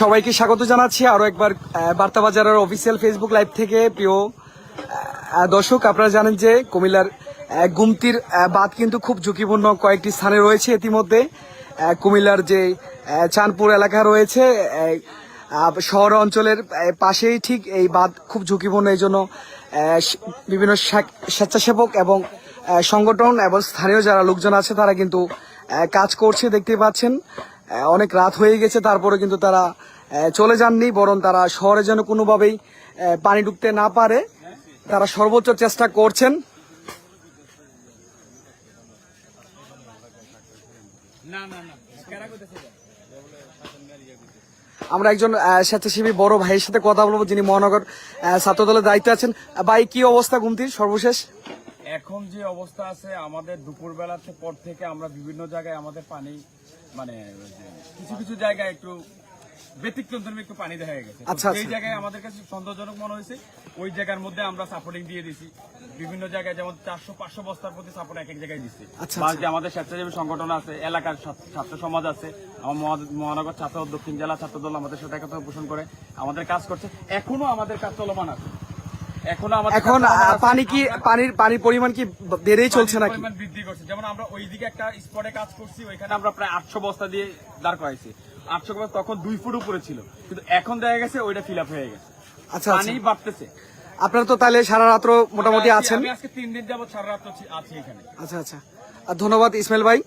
সবাইকে স্বাগত জানাচ্ছি। আরও একবার বার্তা বার্তাবাজারের অফিসিয়াল ফেসবুক লাইভ থেকে। প্রিয় দর্শক, আপনারা জানেন যে কুমিল্লার গুমতির বাঁধ কিন্তু খুব ঝুঁকিপূর্ণ কয়েকটি স্থানে রয়েছে ইতিমধ্যে। কুমিল্লার যে চাঁদপুর এলাকা রয়েছে শহর অঞ্চলের পাশেই ঠিক এই বাঁধ খুব ঝুঁকিপূর্ণ। এই জন্য বিভিন্ন স্বেচ্ছাসেবক এবং সংগঠন এবং স্থানীয় যারা লোকজন আছে, তারা কিন্তু কাজ করছে, দেখতে পাচ্ছেন। অনেক রাত হয়ে গেছে তারপরে কিন্তু তারা চলে যাননি বরং তারা শহরে যেন কোনোভাবেই পানি ঢুকতে না পারে। তারা সর্বোচ্চ চেষ্টা করছেন। আমরা একজন স্বেচ্ছাসেবী বড় ভাইয়ের সাথে কথা বলব যিনি মহানগর আহ, ছাত্রদলের দায়িত্বে আছেন। ভাই কি অবস্থা গুমতির সর্বশেষ? এখন যে অবস্থা আছে আমাদের দুপুরবেলার থেকে পর থেকে আমরা বিভিন্ন জায়গায় আমাদের পানি মানে কিছু কিছু জায়গায় একটু ব্যতিক্রম ধর্মী একটু পানি দেখা গেছে। আচ্ছা, সেই আচ্ছা। জায়গায় আমাদের কাছে সন্দেহজনক মনে হয়েছে ওই জায়গার মধ্যে আমরা সাপোর্টিং দিয়ে দিছি বিভিন্ন জায়গায় যেমন চারশো পাঁচশো বস্তার প্রতি সাপোর্ট এক এক জায়গায় দিচ্ছি। আচ্ছা। যে আমাদের স্বেচ্ছাসেবী সংগঠন আছে এলাকার ছাত্র- ছাত্র সমাজ আছে আমার মহানগর ছাত্র দক্ষিণ জেলা ছাত্র দল আমাদের সাথে একতা পোষণ করে আমাদের কাজ করছে। এখনও আমাদের কাজ চলমান আছে। এখনও। পানি কি পানির পানির পরিমাণ কি বেড়েই চলছে নাকি? বৃদ্ধি করছে। যেমন আমরা ওইদিকে একটা স্পটে কাজ করছি ওইখানে আমরা প্রায় আটশো বস্তা দিয়ে দাঁড় করাইছি। আটশো বস্তা তখন দুই ফুট উপরে ছিল। কিন্তু এখন দেখা গেছে ওইটা ফিল আপ হয়ে গেছে। আচ্ছা পানি আচ্ছা বাড়তেছে। আপনারা তো তাহলে সারা রাত্র মোটামুটি আছেন? আজকে তিন দিন যাবত সারা রাত আছি- এখানে। আচ্ছা আচ্ছা। আর ধন্যবাদ ইসমাইল ভাই।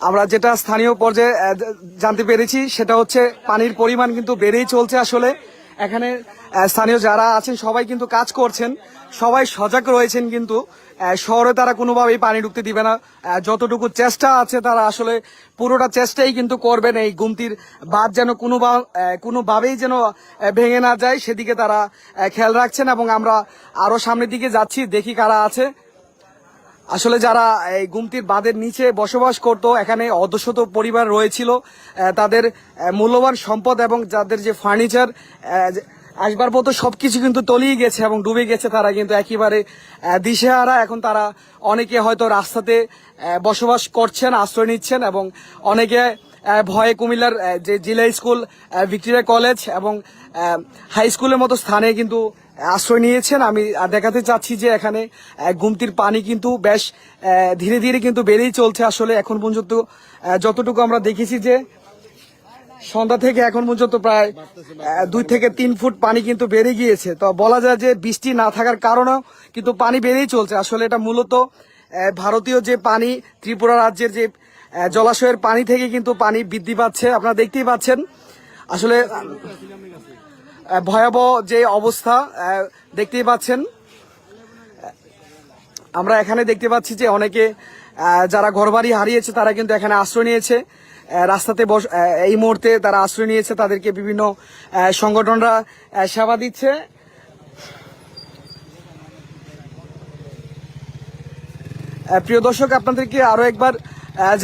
আমরা যেটা স্থানীয় পর্যায়ে জানতে পেরেছি সেটা হচ্ছে পানির পরিমাণ কিন্তু বেড়েই চলছে আসলে। এখানে স্থানীয় যারা আছেন, সবাই কিন্তু কাজ করছেন। সবাই সজাগ রয়েছেন কিন্তু শহরে তারা কোনোভাবেই পানি ঢুকতে দিবে না। যতটুকু চেষ্টা আছে তারা আসলে পুরোটা চেষ্টাই কিন্তু করবেন। এই গুমতির বাদ যেন কোনো কোনোভাবেই যেন ভেঙে না যায়, সেদিকে তারা খেয়াল রাখছেন এবং আমরা আরও সামনের দিকে যাচ্ছি, দেখি কারা আছে। আসলে যারা এই গুমতির বাঁধের নিচে বসবাস করত, এখানে অধ্যশত পরিবার রয়েছিল তাদের মূল্যবান সম্পদ এবং যাদের যে ফার্নিচার আসবার আসবাবপত্র সবকিছু কিন্তু তলিয়ে গেছে এবং ডুবে গেছে, তারা কিন্তু একেবারে দিশেহারা। এখন তারা অনেকে হয়তো রাস্তাতে বসবাস করছেন, আশ্রয় নিচ্ছেন এবং অনেকে ভয়ে কুমিল্লার যে জিলা স্কুল ভিক্টোরিয়া কলেজ এবং হাই স্কুলের মতো স্থানে কিন্তু আশ্রয় নিয়েছেন। আমি দেখাতে চাচ্ছি যে এখানে গুমতির পানি কিন্তু বেশ ধীরে ধীরে কিন্তু বেড়েই চলছে আসলে এখন পর্যন্ত। যতটুকু আমরা দেখেছি যে সন্ধ্যা থেকে এখন পর্যন্ত প্রায় দুই থেকে তিন ফুট পানি কিন্তু বেড়ে গিয়েছে। তো বলা যায় যে বৃষ্টি না থাকার কারণেও কিন্তু পানি বেড়েই চলছে। আসলে এটা মূলত ভারতীয় যে পানি, ত্রিপুরা রাজ্যের যে জলাশয়ের পানি থেকে কিন্তু পানি বৃদ্ধি পাচ্ছে। আপনারা দেখতেই পাচ্ছেন। আসলে ভয়াবহ যে অবস্থা দেখতেই পাচ্ছেন। আমরা এখানে দেখতে পাচ্ছি যে অনেকে যারা ঘরবাড়ি হারিয়েছে, তারা কিন্তু এখানে আশ্রয় নিয়েছে। রাস্তাতে বস এই মুহূর্তে তারা আশ্রয় নিয়েছে, তাদেরকে বিভিন্ন সংগঠনরা সেবা দিচ্ছে। প্রিয় দর্শক, আপনাদেরকে আরও একবার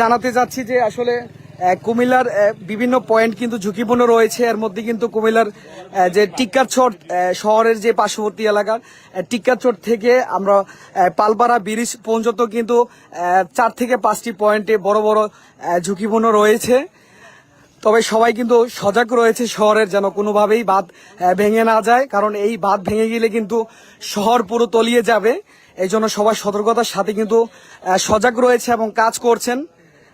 জানাতে চাচ্ছি যে আসলে কুমিল্লার বিভিন্ন পয়েন্ট কিন্তু ঝুঁকিপূর্ণ রয়েছে। এর মধ্যে কিন্তু কুমিল্লার যে টিক্কারচট আহ, শহরের যে পার্শ্ববর্তী এলাকা আহ, টিক্কারচট থেকে আমরা পালপাড়া ব্রিজ পর্যন্ত কিন্তু চার থেকে পাঁচটি পয়েন্টে বড় বড় ঝুঁকিপূর্ণ রয়েছে। তবে সবাই কিন্তু সজাগ রয়েছে শহরের যেন কোনোভাবেই বাঁধ ভেঙে না যায়। কারণ এই বাঁধ ভেঙে গেলে কিন্তু শহর পুরো তলিয়ে যাবে। এই জন্য সবাই সতর্কতার সাথে কিন্তু সজাগ রয়েছে এবং কাজ করছেন।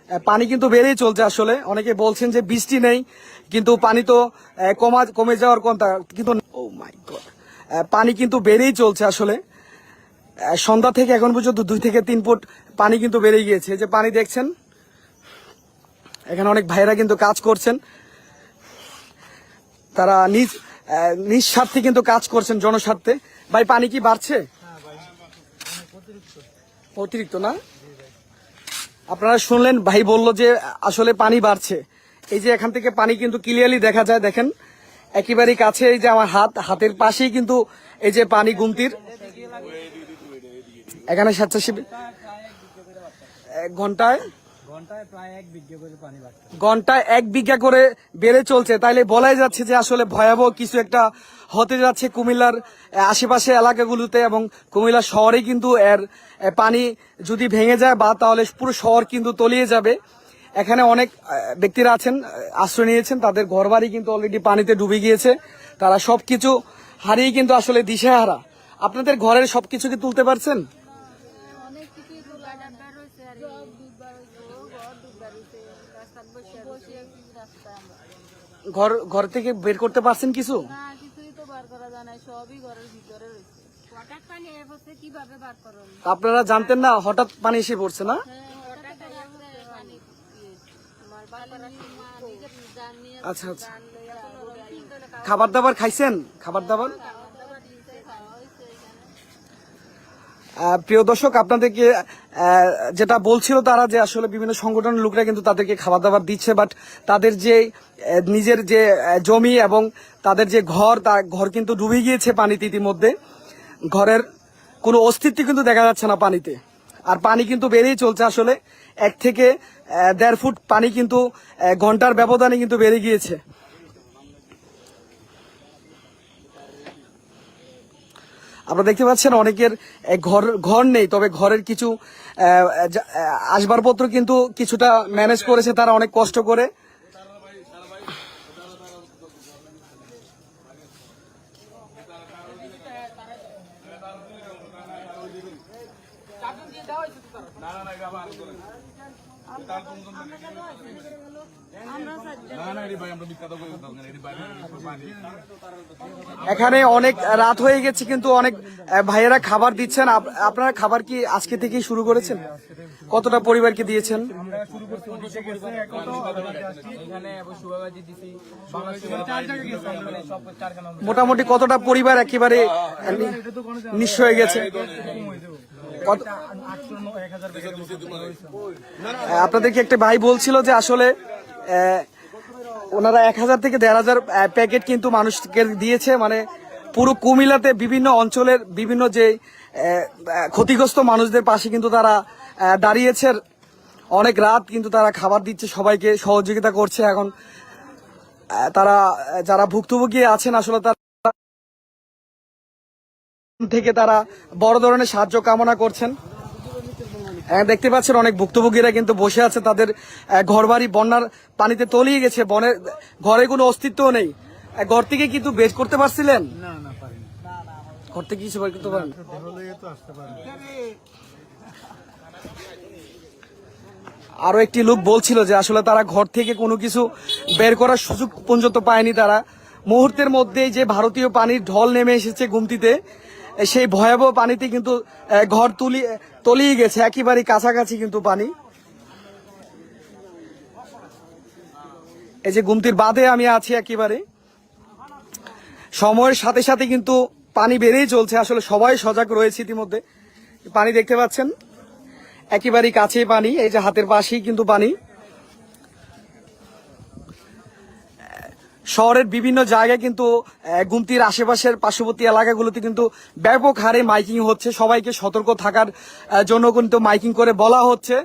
পানি কিন্তু বেড়েই চলছে আসলে। অনেকে বলছেন যে বৃষ্টি নেই কিন্তু পানি তো কমা কমে যাওয়ার কথা কিন্তু ও মাই গড পানি কিন্তু বেড়েই চলছে আসলে। সন্ধ্যা থেকে এখন পর্যন্ত দুই থেকে তিন ফুট পানি কিন্তু বেড়ে গিয়েছে। যে পানি দেখছেন এখানে অনেক ভাইরা কিন্তু কাজ করছেন। তারা নিজ আহ, নিজ স্বার্থে কিন্তু কাজ করছেন জনস্বার্থে। ভাই পানি কি বাড়ছে? অতিরিক্ত না? আপনারা শুনলেন, ভাই বলল যে আসলে পানি বাড়ছে। এই যে এখান থেকে পানি কিন্তু ক্লিয়ারলি দেখা যায়, দেখেন। একেবারেই কাছে এই যে আমার হাত, হাতের পাশেই কিন্তু এই যে পানি গুমতির। এখানে স্বেচ্ছাসেবী এক ঘন্টায় ঘন্টায় এক বিঘে করে বেড়ে চলছে। তাইলে বলাই যাচ্ছে যে আসলে ভয়াবহ কিছু একটা হতে যাচ্ছে কুমিল্লার আশেপাশে এলাকাগুলোতে এবং কুমিল্লা শহরে কিন্তু এর পানি যদি ভেঙে যায় বা তাহলে পুরো শহর কিন্তু তলিয়ে যাবে। এখানে অনেক ব্যক্তিরা আছেন, আশ্রয় নিয়েছেন, তাদের ঘরবাড়ি কিন্তু অলরেডি পানিতে ডুবে গিয়েছে। তারা সবকিছু হারিয়ে কিন্তু আসলে দিশেহারা। আপনাদের ঘরের সবকিছু কি তুলতে পারছেন অনেক কিছুই তো গাডার রয়েছে আর সব দুধবার হয়েছে ও ঘর দুধবার হয়েছে রাস্তার বসে বসে আছি রাস্তায় আমরা ঘর ঘর থেকে বের করতে পারছেন কিছু? না কিছুই তো বার করা যায় না সবই ঘরের ভিতরে রয়েছে। হঠাৎ পানি এ বসে কীভাবে বার করুন? আপনারা জানতেন না হঠাৎ পানি এসে পড়ছে না? হ্যাঁ আচ্ছা আচ্ছা। খাবার দাবার খাইছেন? খাবার দাবার দাওয়া দিয়েছে খাওয়া হয়েছে এখানে আহ, প্রিয় দর্শক, আপনাদেরকে যেটা বলছিল তারা যে আসলে বিভিন্ন সংগঠনের লোকরা কিন্তু তাদেরকে খাবার দাবার দিচ্ছে বাট তাদের যে নিজের যে জমি এবং তাদের যে ঘর, তার ঘর কিন্তু ডুবে গিয়েছে পানিতে ইতিমধ্যে। ঘরের কোনো অস্তিত্ব কিন্তু দেখা যাচ্ছে না পানিতে। আর পানি কিন্তু বেড়েই চলছে আসলে। এক থেকে দেড় ফুট পানি কিন্তু ঘণ্টার ব্যবধানে কিন্তু বেড়ে গিয়েছে। আপনারা দেখতে পাচ্ছেন অনেকের ঘর ঘর নেই, তবে ঘরের কিছু আসবাবপত্র কিন্তু কিছুটা ম্যানেজ করেছে, তারা অনেক কষ্ট করে। এখানে অনেক রাত হয়ে গেছে, কিন্তু অনেক ভাইয়েরা খাবার দিচ্ছেন। আপ- আপনারা খাবার কি আজকে থেকেই শুরু করেছেন? কতটা পরিবারকে দিয়েছেন? মোটামুটি কতটা পরিবার একেবারে নিঃস্ব হয়ে গেছে? আপনাদেরকে একটা ভাই বলছিল যে আসলে ওনারা এক হাজার থেকে দেড় হাজার প্যাকেট কিন্তু মানুষকে দিয়েছে মানে পুরো কুমিল্লাতে বিভিন্ন অঞ্চলের বিভিন্ন যে ক্ষতিগ্রস্ত মানুষদের পাশে কিন্তু তারা দাঁড়িয়েছে। অনেক রাত কিন্তু তারা খাবার দিচ্ছে, সবাইকে সহযোগিতা করছে এখন। তারা, যারা ভুক্তভোগী আছেন, আসলে তারা থেকে তারা বড় ধরনের সাহায্য কামনা করছেন। দেখতে পাচ্ছেন অনেক ভুক্তভোগীরা কিন্তু বসে আছে। তাদের ঘর বাড়ি বন্যার পানিতে তলিয়ে গেছে। বনের ঘরে কোনো অস্তিত্ব নেই। ঘর থেকে কিন্তু বের করতে পারছিলেন? ঘর থেকে কিছু বের করতে পারেন? আরও একটি লোক বলছিল যে আসলে তারা ঘর থেকে কোনো কিছু বের করার সুযোগ পর্যন্ত পায়নি তারা। মুহূর্তের মধ্যেই যে ভারতীয় পানির ঢল নেমে এসেছে গুমতিতে সেই ভয়াবহ পানিতে কিন্তু ঘর তুলি তলিয়ে গেছে, একেবারে কাছাকাছি কিন্তু পানি। এই যে গুমতির বাদে আমি আছি একেবারে। সময়ের সাথে সাথে কিন্তু পানি বেড়েই চলছে, আসলে সবাই সজাগ রয়েছে ইতিমধ্যে। পানি দেখতে পাচ্ছেন? একেবারেই কাছেই পানি, এই যে হাতের পাশেই কিন্তু পানি। শহরের বিভিন্ন জায়গায় কিন্তু গুমতির আশেপাশের পার্শ্ববর্তী এলাকাগুলোতে কিন্তু ব্যাপক হারে মাইকিং হচ্ছে। সবাইকে সতর্ক থাকার জন্য কিন্তু মাইকিং করে বলা হচ্ছে।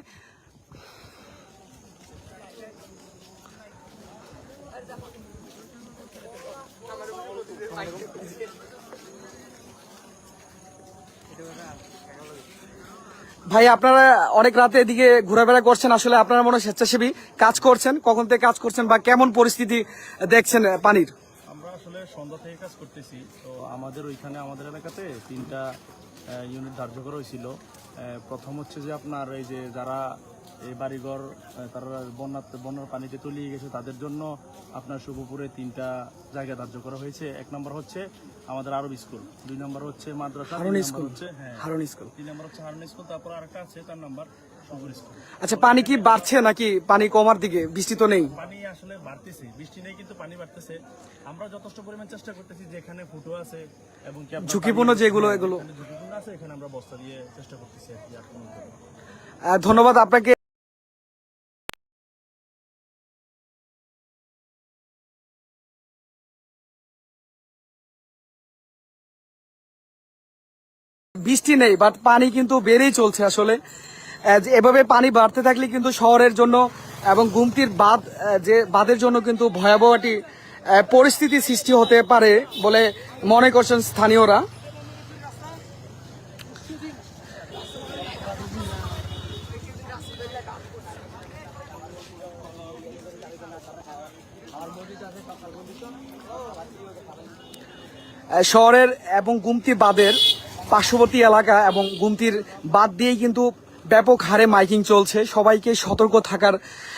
ভাই, আপনারা অনেক রাতে এদিকে ঘোরাফেরা করছেন, আসলে আপনারা মনে স্বেচ্ছাসেবী কাজ করছেন। কখন থেকে কাজ করছেন বা কেমন পরিস্থিতি দেখছেন পানির? আমরা আসলে সন্ধ্যা থেকে কাজ করতেছি, তো আমাদের ওইখানে, আমাদের এলাকাতে তিনটা ইউনিট ধার্য করা হয়েছিল। প্রথম হচ্ছে যে আপনার এই যে যারা এই বাড়িঘর তারা বন্যার বন্যার পানিতে তলিয়ে গেছে তাদের জন্য আপনার শুভপুরে তিনটা জায়গা ধার্য করা হয়েছে। এক নম্বর হচ্ছে আমাদের আরব স্কুল দুই নম্বর হচ্ছে মাদ্রাসা হারুন স্কুল হচ্ছে হ্যাঁ। হারুন স্কুল। তিন নম্বর হচ্ছে হারুন স্কুল তারপর আরেকটা আছে তার নাম্বার আচ্ছা পানি কি বাড়ছে নাকি? পানি কমার দিকে বৃষ্টি তো নেই। পানি আসলে বাড়তেছে বৃষ্টি নেই কিন্তু পানি বাড়তেছে। আমরা যথেষ্ট পরিমাণ চেষ্টা করতেছি যেখানে ফুটো আছে এবং ঝুঁকিপূর্ণ যেগুলো, হ্যাঁ, এগুলো। ঝুঁকিপূর্ণ আছে এখানে আমরা বস্তা দিয়ে চেষ্টা করতেছি আর কি ধন্যবাদ আপনাকে। বৃষ্টি নেই বাট পানি কিন্তু বেড়েই চলছে আসলে। এভাবে পানি বাড়তে থাকলে কিন্তু শহরের জন্য এবং গুমতির বাঁধ যে বাঁধের জন্য কিন্তু ভয়াবহটি পরিস্থিতি সৃষ্টি হতে পারে বলে মনে করছেন স্থানীয়রা। শহরের এবং গুমতি বাঁধের পার্শ্ববর্তী এলাকা এবং গুমতির বাদ দিয়েই কিন্তু ব্যাপক হারে মাইকিং চলছে। সবাইকে সতর্ক থাকার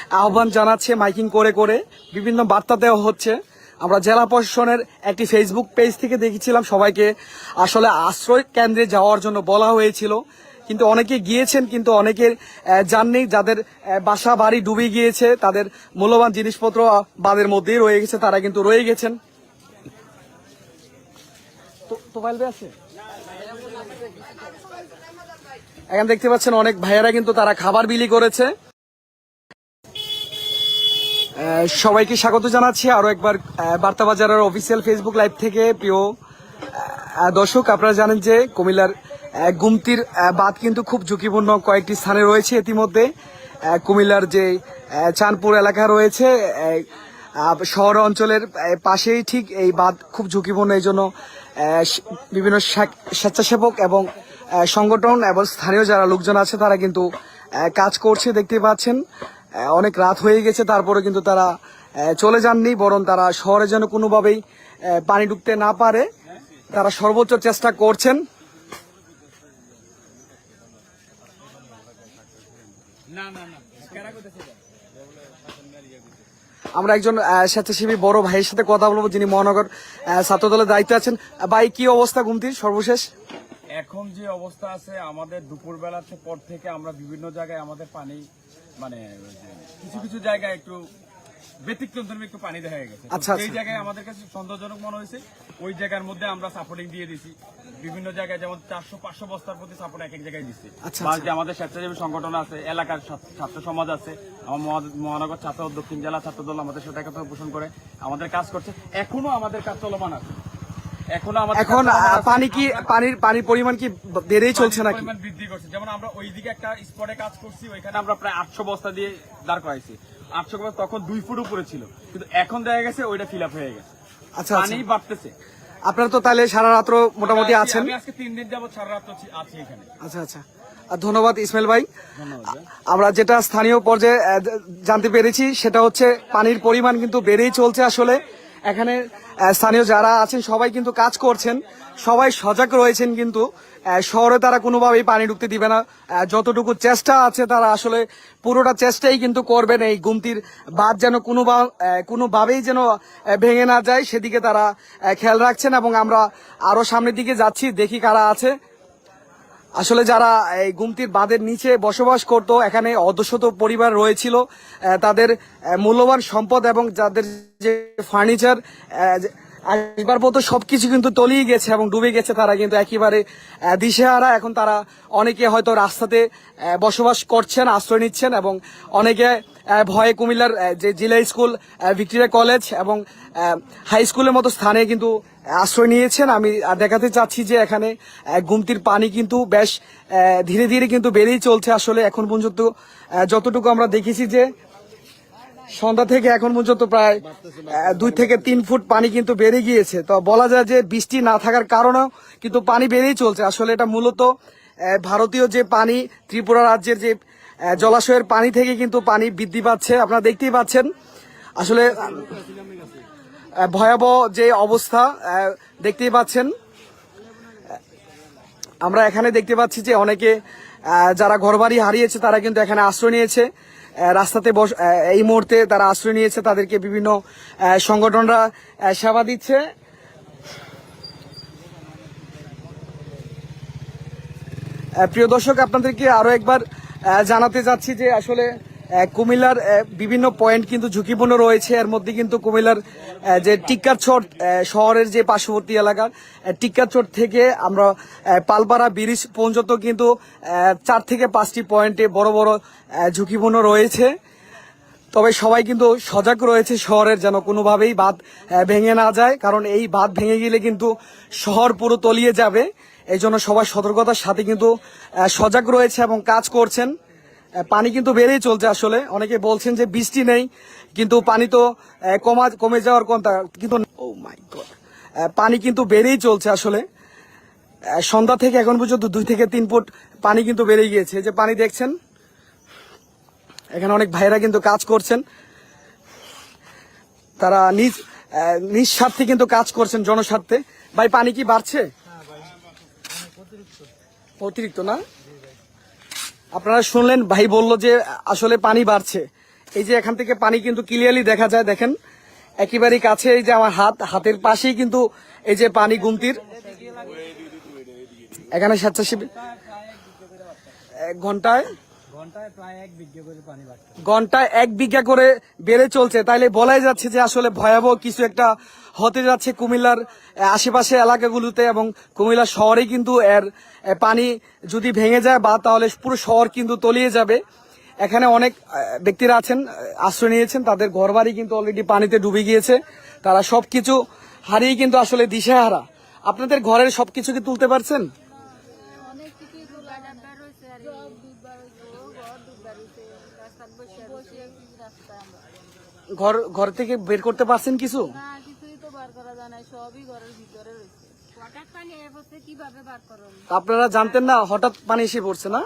আহ্বান জানাচ্ছে মাইকিং করে করে। বিভিন্ন বার্তা দেওয়া হচ্ছে। আমরা জেলা প্রশাসনের একটি ফেসবুক পেজ থেকে দেখেছিলাম। সবাইকে আসলে আশ্রয় কেন্দ্রে যাওয়ার জন্য বলা হয়েছিল। কিন্তু অনেকে গিয়েছেন, কিন্তু অনেকের যাননি। যাদের বাসা, বাড়ি ডুবে গিয়েছে, তাদের মূল্যবান জিনিসপত্র বাদের মধ্যেই রয়ে গেছে, তারা কিন্তু রয়ে গেছেন। তো- ভাই আছে? এখন দেখতে পাচ্ছেন অনেক ভাইয়েরা কিন্তু তারা খাবার বিলি করেছে। সবাইকে স্বাগত জানাচ্ছি আরও একবার বার্তা বাজারের অফিসিয়াল ফেসবুক লাইভ থেকে। প্রিয় দর্শক, আপনারা জানেন যে কুমিল্লার গুমতির বাঁধ কিন্তু খুব ঝুঁকিপূর্ণ কয়েকটি স্থানে রয়েছে ইতিমধ্যে। কুমিল্লার যে চাঁদপুর এলাকা রয়েছে শহর অঞ্চলের পাশেই ঠিক এই বাঁধ খুব ঝুঁকিপূর্ণ। এই জন্য বিভিন্ন স্বেচ্ছাসেবক এবং সংগঠন এবং স্থানীয় যারা লোকজন আছে তারা কিন্তু কাজ করছে দেখতে পাচ্ছেন। অনেক রাত হয়ে গেছে তারপরে কিন্তু তারা চলে যাননি বরং তারা শহরে যেন কোনোভাবেই পানি ঢুকতে না পারে। তারা সর্বোচ্চ চেষ্টা করছেন। আমরা একজন স্বেচ্ছাসেবী বড় ভাইয়ের সাথে কথা বলব যিনি মহানগর আহ, ছাত্র দলের দায়িত্বে আছেন। ভাই কি অবস্থা গুমতির? সর্বশেষ। এখন যে অবস্থা আছে আমাদের দুপুর বেলাতে পর থেকে আমরা বিভিন্ন জায়গায় আমাদের পানি মানে কিছু কিছু জায়গায় একটু ব্যতিক্রম ধর্মী একটু পানি দেখা গেছে। আচ্ছা, সেই আচ্ছা। জায়গায় আমাদের কাছে সন্দেহজনক মনে হয়েছে ওই জায়গার মধ্যে আমরা সাপোর্টিং দিয়ে দিছি বিভিন্ন জায়গায় যেমন চারশো পাঁচশো বস্তার প্রতি সাপোর্ট এক এক জায়গায় দিচ্ছি। আচ্ছা, আমাদের স্বেচ্ছাসেবী সংগঠন আছে এলাকার ছাত্র- ছাত্র সমাজ আছে আমার মহানগর ছাত্র দক্ষিণ জেলা ছাত্র দল আমাদের সাথে একত্র পোষণ করে আমাদের কাজ করছে। এখনও আমাদের কাজ চলমান আছে। এখনও। পানি কি পানির পানির পরিমাণ কি বেড়েই চলছে নাকি? পরিমাণ বৃদ্ধি করছে। যেমন আমরা ওইদিকে একটা স্পটে কাজ করছি ওইখানে আমরা প্রায় আটশো বস্তা দিয়ে দাঁড় করাইছি। আটশো বস্তা তখন দুই ফুট উপরে ছিল। কিন্তু এখন দেখা গেছে ওইটা ফিল আপ হয়ে গেছে। আচ্ছা পানি আচ্ছা বাড়তেছে। আপনারা তো তাহলে সারা রাত্র মোটামুটি আছেন। আমি আজকে তিন দিন যাবত সারা রাত আছি- এখানে। আচ্ছা আচ্ছা। আর ধন্যবাদ ইসমাইল ভাই। আমরা যেটা স্থানীয় পর্যায়ে জানতে পেরেছি সেটা হচ্ছে পানির পরিমাণ কিন্তু বেড়েই চলছে আসলে। এখানে স্থানীয় যারা আছেন, সবাই কিন্তু কাজ করছেন, সবাই সজাগ রয়েছেন কিন্তু শহরে তারা কোনোভাবেই পানি ঢুকতে দিবে না। যতটুকু চেষ্টা আছে তারা আসলে পুরোটা চেষ্টাই কিন্তু করবেন, এই গুমতির বাদ যেন কোনো কোনোভাবেই যেন ভেঙে না যায়, সেদিকে তারা খেয়াল রাখছেন এবং আমরা আরও সামনের দিকে যাচ্ছি, দেখি কারা আছে। আসলে যারা এই গুমতির বাঁধের নিচে বসবাস করত, এখানে অধ্যশত পরিবার রয়েছিল তাদের মূল্যবান সম্পদ এবং যাদের যে ফার্নিচার আসবাবপত্র সবকিছু কিন্তু তলিয়ে গেছে এবং ডুবে গেছে তারা কিন্তু একেবারে দিশেহারা। এখন তারা অনেকে হয়তো রাস্তাতে বসবাস করছেন, আশ্রয় নিচ্ছেন এবং অনেকে ভয়ে কুমিল্লার যে জেলা স্কুল ভিক্টোরিয়া কলেজ এবং হাই স্কুলের মতো স্থানে কিন্তু আশ্রয় নিয়েছেন। আমি দেখাতে চাচ্ছি যে এখানে গুমতির পানি কিন্তু বেশ ধীরে ধীরে কিন্তু বেড়েই চলছে। আসলে এখন পর্যন্ত যতটুকু আমরা দেখেছি যে সন্ধ্যা থেকে এখন পর্যন্ত প্রায় দুই থেকে তিন ফুট পানি কিন্তু বেড়ে গিয়েছে। তো বলা যায় যে বৃষ্টি না থাকার কারণেও কিন্তু পানি বেড়েই চলছে। আসলে এটা মূলত ভারতীয় যে পানি, ত্রিপুরা রাজ্যের যে জলাশয়ের পানি থেকে কিন্তু পানি বৃদ্ধি পাচ্ছে। আপনারা দেখতেই পাচ্ছেন, আসলে ভয়াবহ যে অবস্থা দেখতেই পাচ্ছেন। আমরা এখানে দেখতে পাচ্ছি যে অনেকে যারা ঘরবাড়ি হারিয়েছে, তারা কিন্তু এখানে আশ্রয় নিয়েছে। রাস্তাতে বস এই মুহূর্তে তারা আশ্রয় নিয়েছে, তাদেরকে বিভিন্ন সংগঠনরা সেবা দিচ্ছে। প্রিয় দর্শক, আপনাদেরকে আরও একবার জানাতে চাচ্ছি যে আসলে কুমিল্লার বিভিন্ন পয়েন্ট কিন্তু ঝুঁকিপূর্ণ রয়েছে। এর মধ্যে কিন্তু কুমিল্লার যে টিক্কারচর আহ, শহরের যে পার্শ্ববর্তী এলাকা টিক্কারচর থেকে আমরা পালপাড়া ব্রিজ পর্যন্ত কিন্তু চার থেকে পাঁচটি পয়েন্টে বড় বড় ঝুঁকিপূর্ণ রয়েছে। তবে সবাই কিন্তু সজাগ রয়েছে শহরের যেন কোনোভাবেই বাঁধ ভেঙে না যায় কারণ এই বাঁধ ভেঙে গেলে কিন্তু শহর পুরো তলিয়ে যাবে। এই জন্য সবাই সতর্কতার সাথে কিন্তু সজাগ রয়েছে এবং কাজ করছেন। পানি কিন্তু বেড়েই চলছে আসলে। অনেকে বলছেন যে বৃষ্টি নেই কিন্তু পানি তো কমা কমে যাওয়ার কথা কিন্তু ও মাই গড পানি কিন্তু বেড়েই চলছে আসলে। সন্ধ্যা থেকে এখন পর্যন্ত দুই থেকে তিন ফুট পানি কিন্তু বেড়ে গিয়েছে। যে পানি দেখছেন এখানে অনেক ভাইরা কিন্তু কাজ করছেন। তারা নিজ আহ, নিঃস্বার্থে কিন্তু কাজ করছেন জনস্বার্থে। ভাই পানি কি বাড়ছে? অতিরিক্ত না? আপনারা শুনলেন, ভাই বলল যে আসলে পানি বাড়ছে। এই যে এখান থেকে পানি কিন্তু ক্লিয়ারলি দেখা যায়, দেখেন। একেবারেই কাছে, এই যে আমার হাত, হাতের পাশেই কিন্তু এই যে পানি গুমতির। এখানে স্বেচ্ছাসেবী ঘন্টায় ঘন্টায় এক বিঘা করে বেড়ে চলছে। তাইলে বলাই যাচ্ছে যে আসলে ভয়াবহ কিছু একটা হতে যাচ্ছে কুমিল্লার আশেপাশে এলাকাগুলোতে এবং কুমিল্লা শহরে কিন্তু এর পানি যদি ভেঙে যায় বা তাহলে পুরো শহর কিন্তু তলিয়ে যাবে। এখানে অনেক ব্যক্তিরা আছেন আশ্রয় নিয়েছেন তাদের ঘরবাড়ি কিন্তু অলরেডি পানিতে ডুবে গিয়েছে। তারা সবকিছু হারিয়ে কিন্তু আসলে দিশেহারা। আপনাদের ঘরের সবকিছু কি তুলতে পারছেন? সব ঘর ঘর থেকে বের করতে পারছেন কিছু না কিছুই তো বার করা যায় না সবই ঘরের ভিতরে রয়েছে। হঠাৎ পানি এসে পড়ছে কীভাবে বার করুন? আপনারা জানতেন না হঠাৎ পানি এসে পড়ছে না?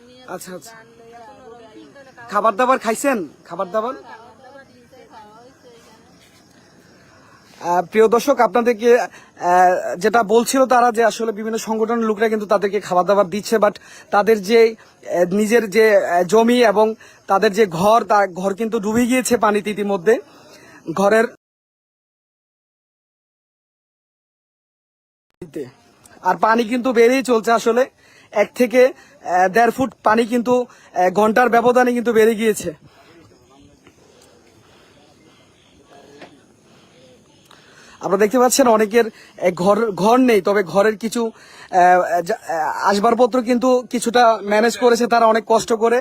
নিয়ে আচ্ছা আচ্ছা। খাবার দাবার খাইছেন? খাবার দাবার খাবার দিছে, খাওয়া হইছে এখানে। আহ, প্রিয় দর্শক, আপনাদেরকে যেটা বলছিল তারা যে আসলে বিভিন্ন সংগঠনের লোকরা কিন্তু তাদেরকে খাবার দাবার দিচ্ছে বাট তাদের যে নিজের যে জমি এবং তাদের যে ঘর, তা ঘর কিন্তু ডুবে গিয়েছে পানিতে ইতিমধ্যে। ঘরের আর পানি কিন্তু বেড়েই চলছে আসলে। এক থেকে দেড় ফুট পানি কিন্তু ঘণ্টার ব্যবধানে কিন্তু বেড়ে গিয়েছে। আপনারা দেখতে পাচ্ছেন অনেকের ঘর ঘর নেই, তবে ঘরের কিছু আসবাবপত্র কিন্তু কিছুটা ম্যানেজ করেছে, তারা অনেক কষ্ট করে।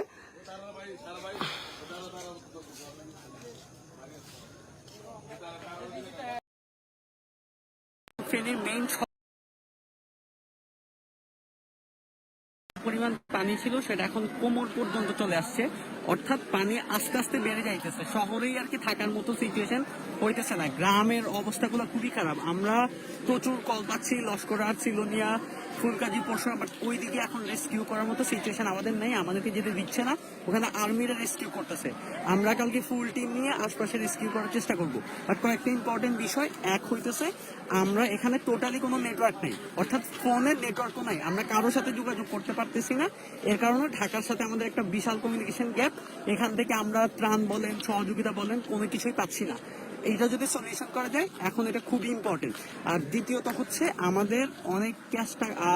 পরিমাণ পানি ছিল, সেটা এখন কোমর পর্যন্ত চলে আসছে। অর্থাৎ পানি আস্তে আস্তে বেড়ে যাইতেছে। শহরেই আর কি থাকার মতো সিচুয়েশন হইতেছে না। গ্রামের অবস্থাগুলো খুবই খারাপ। আমরা প্রচুর কল পাচ্ছি লস্করার সিলোনিয়া ফুলকাজি পরশুরা বাট ওই দিকে এখন রেস্কিউ করার মতো সিচুয়েশন আমাদের নেই। আমাদেরকে যেতে দিচ্ছে না। ওখানে আর্মিরা রেস্কিউ করতেছে। আমরা কালকে ফুল টিম নিয়ে আশপাশে রেস্কিউ করার চেষ্টা করব। বাট কয়েকটা ইম্পর্টেন্ট বিষয় এক হইতেছে, আমরা এখানে টোটালি কোনো নেটওয়ার্ক নেই। অর্থাৎ ফোনের নেটওয়ার্কও নাই। আমরা কারোর সাথে যোগাযোগ করতে পারতেছি না। এর কারণে ঢাকার সাথে আমাদের একটা বিশাল কমিউনিকেশন গ্যাপ এখান থেকে আমরা ত্রাণ বলেন, সহযোগিতা বলেন, কোনো কিছুই পাচ্ছি না। এইটা যদি সলিউশন করা যায়, এখন এটা খুব ইম্পর্টেন্ট আর দ্বিতীয়ত হচ্ছে আমাদের অনেক ক্যাশ টাকা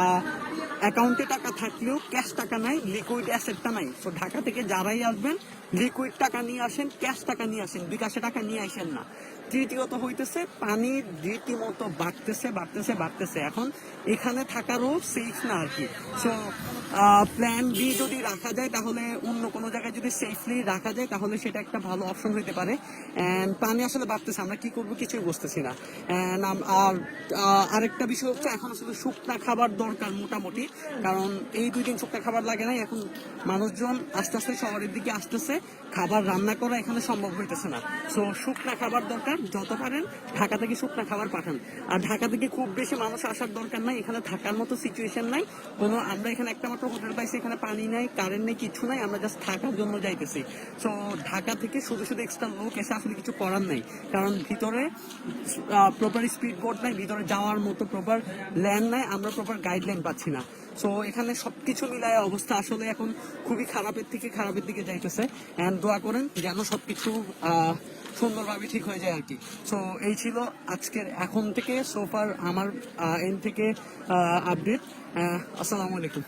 অ্যাকাউন্টে টাকা থাকলেও ক্যাশ টাকা নাই লিকুইড অ্যাসেটটা নাই। সো ঢাকা থেকে যারাই আসবেন লিকুইড টাকা নিয়ে আসেন ক্যাশ টাকা নিয়ে আসেন, বিকাশে টাকা নিয়ে আসেন না। তৃতীয়ত হইতেছে, পানি রীতিমতো বাড়তেছে বাড়তেছে বাড়তেছে। এখন এখানে থাকারও সেফ না আর কি। সো প্ল্যান বি যদি রাখা যায়, তাহলে অন্য কোনো জায়গায় যদি সেফলি রাখা যায়, তাহলে সেটা একটা ভালো অপশন হইতে পারে। অ্যান্ড পানি আসলে বাড়তেছে, আমরা কি করব কিছুই বুঝতেছি না। আম- আর আরেকটা বিষয় হচ্ছে, এখন আসলে শুকনা খাবার দরকার মোটামুটি। কারণ এই দুই দিন শুকনা খাবার লাগে নাই, এখন মানুষজন আস্তে আস্তে শহরের দিকে আসতেছে। খাবার রান্না করা এখানে সম্ভব হইতেছে না। সো শুকনা খাবার দরকার যত পারেন, ঢাকা থেকে শুকনো খাবার পাঠান। আর ঢাকা থেকে খুব বেশি মানুষ আসার দরকার নাই, এখানে থাকার মতো সিচুয়েশন নাই। কোনো আমরা এখানে একটা মাত্র হোটেল পাইছি, এখানে পানি নাই কারেন্ট নেই, কিছু নাই, আমরা জাস্ট থাকার জন্য যাইতেছি। সো ঢাকা থেকে শুধু শুধু এক্সট্রা লোক এসে আসলে কিছু করার নাই। কারণ ভিতরে প্রপার স্পিড বোর্ড নাই, ভিতরে যাওয়ার মতো প্রপার ল্যান্ড নাই, আমরা প্রপার গাইডলাইন পাচ্ছি না। সো এখানে সবকিছু মিলায় অবস্থা আসলে এখন খুবই খারাপের থেকে খারাপের দিকে যাইতেছে। অ্যান্ড দোয়া করেন যেন সবকিছু সুন্দরভাবে ঠিক হয়ে যায় আর কি। সো এই ছিল আজকের এখন থেকে সোফার আমার এন থেকে আপডেট আসসালামু আলাইকুম।